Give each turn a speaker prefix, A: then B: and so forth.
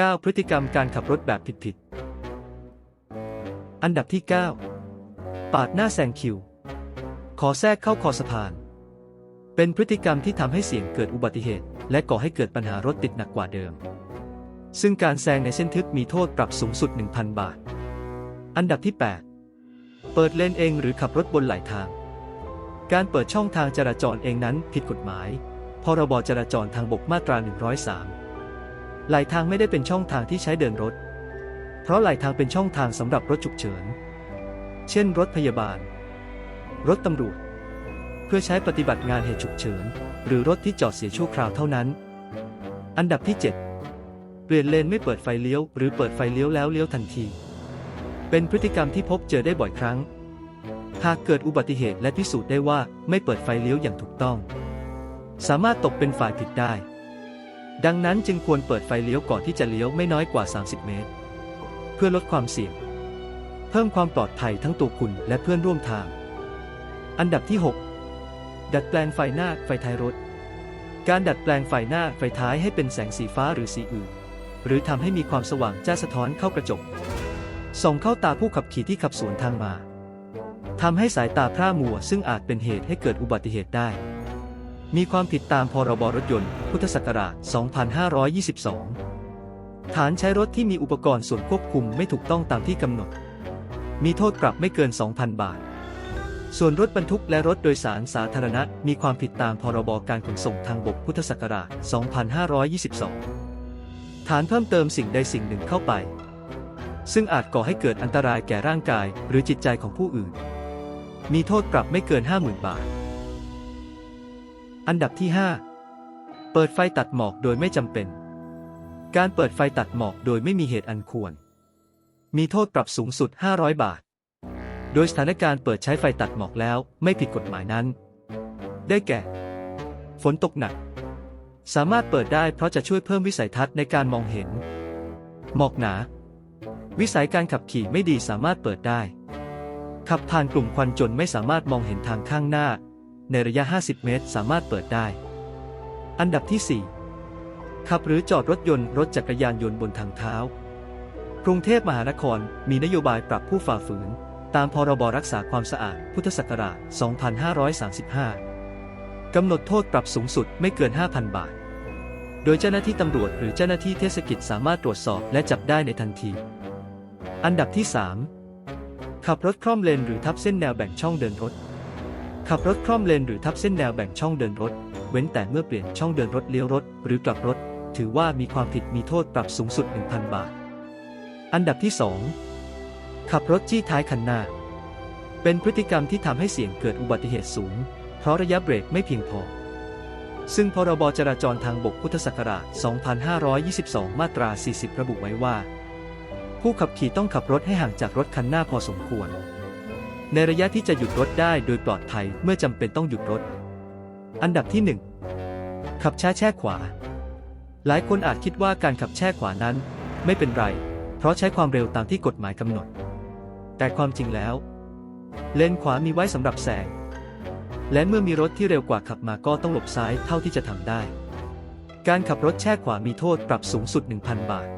A: 9 พฤติกรรมการขับรถแบบผิดๆ อันดับที่ 9 ปาดหน้าแซงคิว ขอแทรกเข้าคอสะพาน เป็นพฤติกรรมที่ทำให้เสี่ยงเกิดอุบัติเหตุ และก่อให้เกิดปัญหารถติดหนักกว่าเดิม ซึ่งการแซงในเส้นทึบมีโทษปรับสูงสุด 1,000 บาท อันดับที่ 8 เปิดเลนเองหรือขับรถบนไหลทาง การเปิดช่องทางจราจรเองนั้นผิดกฎหมาย พรบจราจรทางบกมาตรา 103 ไหลทางไม่ได้เป็นช่องทางที่ใช้เดินรถ เพราะไหลทางเป็นช่องทางสำหรับรถฉุกเฉิน เช่น รถพยาบาล รถตำรวจ เพื่อใช้ปฏิบัติงานเหตุฉุกเฉิน หรือรถที่จอดเสียชั่วคราวเท่านั้น อันดับที่ 7 เปลี่ยนเลนไม่เปิดไฟเลี้ยว หรือเปิดไฟเลี้ยวแล้วเลี้ยวทันที เป็นพฤติกรรมที่พบเจอได้บ่อยครั้ง หากเกิดอุบัติเหตุและพิสูจน์ได้ว่าไม่เปิดไฟเลี้ยวอย่างถูกต้อง สามารถตกเป็นฝ่ายผิดได้ ดังนั้นจึงควรเปิดไฟเลี้ยวก่อนที่จะเลี้ยวไม่น้อยกว่า 30 เมตร เพื่อลดความเสี่ยง เพิ่มความปลอดภัยทั้งตัวคุณและเพื่อนร่วมทาง อันดับที่ 6 ดัดแปลงไฟหน้าไฟท้ายรถ การดัดแปลงไฟหน้าไฟท้ายให้เป็นแสงสีฟ้าหรือสีอื่น หรือทำให้มีความสว่างจ้าสะท้อนเข้ากระจกส่องเข้าตาผู้ขับขี่ที่ขับสวนทางมาทำให้สายตาพร่ามัวซึ่งอาจเป็นเหตุให้เกิดอุบัติเหตุได้ มีความผิดตามพรบรถยนต์ พุทธศักราช 2522 ฐานใช้รถที่มีอุปกรณ์ส่วนควบคุมไม่ถูกต้องตามที่กำหนด มีโทษปรับไม่เกิน 2,000 บาท ส่วนรถบรรทุกและรถโดยสารสาธารณะ มีความผิดตามพรบการขนส่งทางบกพุทธศักราช 2522 ฐานเพิ่มเติมสิ่งใดสิ่งหนึ่งเข้าไป ซึ่งอาจก่อให้เกิดอันตรายแก่ร่างกาย หรือจิตใจของผู้อื่น มีโทษปรับไม่เกิน 50,000 บาท อันดับที่ 5 เปิดไฟตัดหมอกโดยไม่จำเป็น การเปิดไฟตัดหมอกโดยไม่มีเหตุอันควร มีโทษปรับสูงสุด 500 บาท โดยสถานการณ์เปิดใช้ไฟตัดหมอกแล้วไม่ผิดกฎหมายนั้น ได้แก่ ฝนตกหนัก สามารถเปิดได้เพราะจะช่วยเพิ่มวิสัยทัศน์ในการมองเห็น หมอกหนา วิสัยการขับขี่ไม่ดีสามารถเปิดได้ ขับผ่านกลุ่มควันจนไม่สามารถมองเห็นทางข้างหน้า ในระยะ 50 เมตร สามารถเปิดได้ อันดับที่ 4 ขับหรือจอดรถยนต์รถจักรยานยนต์บนทางเท้า กรุงเทพมหานครมีนโยบายปรับผู้ฝ่าฝืน ตามพรบรักษาความสะอาด พุทธศักราช 2535 กำหนดโทษปรับสูงสุดไม่เกิน 5,000 บาท โดยเจ้าหน้าที่ตำรวจหรือเจ้าหน้าที่เทศกิจสามารถตรวจสอบและจับได้ในทันที อันดับที่ 3 ขับรถคล่อมเลนหรือทับเส้นแนวแบ่งช่องเดินรถ ขับรถคล่อมเลนหรือทับเส้นแนวแบ่งช่องเดินรถ เว้นแต่เมื่อเปลี่ยนช่องเดินรถเลี้ยวรถ หรือกลับรถ ถือว่ามีความผิดมีโทษปรับสูงสุด 1,000 บาท อันดับที่ 2 ขับรถจี้ท้ายคันหน้า เป็นพฤติกรรมที่ทำให้เสี่ยงเกิดอุบัติเหตุสูง เพราะระยะเบรกไม่เพียงพอ ซึ่งพรบจราจรทางบกพุทธศักราช 2522 มาตรา 40 ระบุไว้ว่า ผู้ขับขี่ต้องขับรถให้ห่างจากรถคันหน้าพอสมควร ในระยะที่จะหยุดรถได้โดยปลอดภัยเมื่อจำเป็นต้องหยุดรถ อันดับที่ 1 ขับช้าแช่ขวา หลายคนอาจคิดว่าการขับแช่ขวานั้น ไม่เป็นไร เพราะใช้ความเร็วตามที่กฎหมายกำหนด แต่ความจริงแล้ว เลนขวามีไว้สำหรับแซงและเมื่อมีรถที่เร็วกว่าขับมาก็ต้องหลบซ้ายเท่าที่จะทำได้ การขับรถแช่ขวามีโทษปรับสูงสุด 1,000 บาท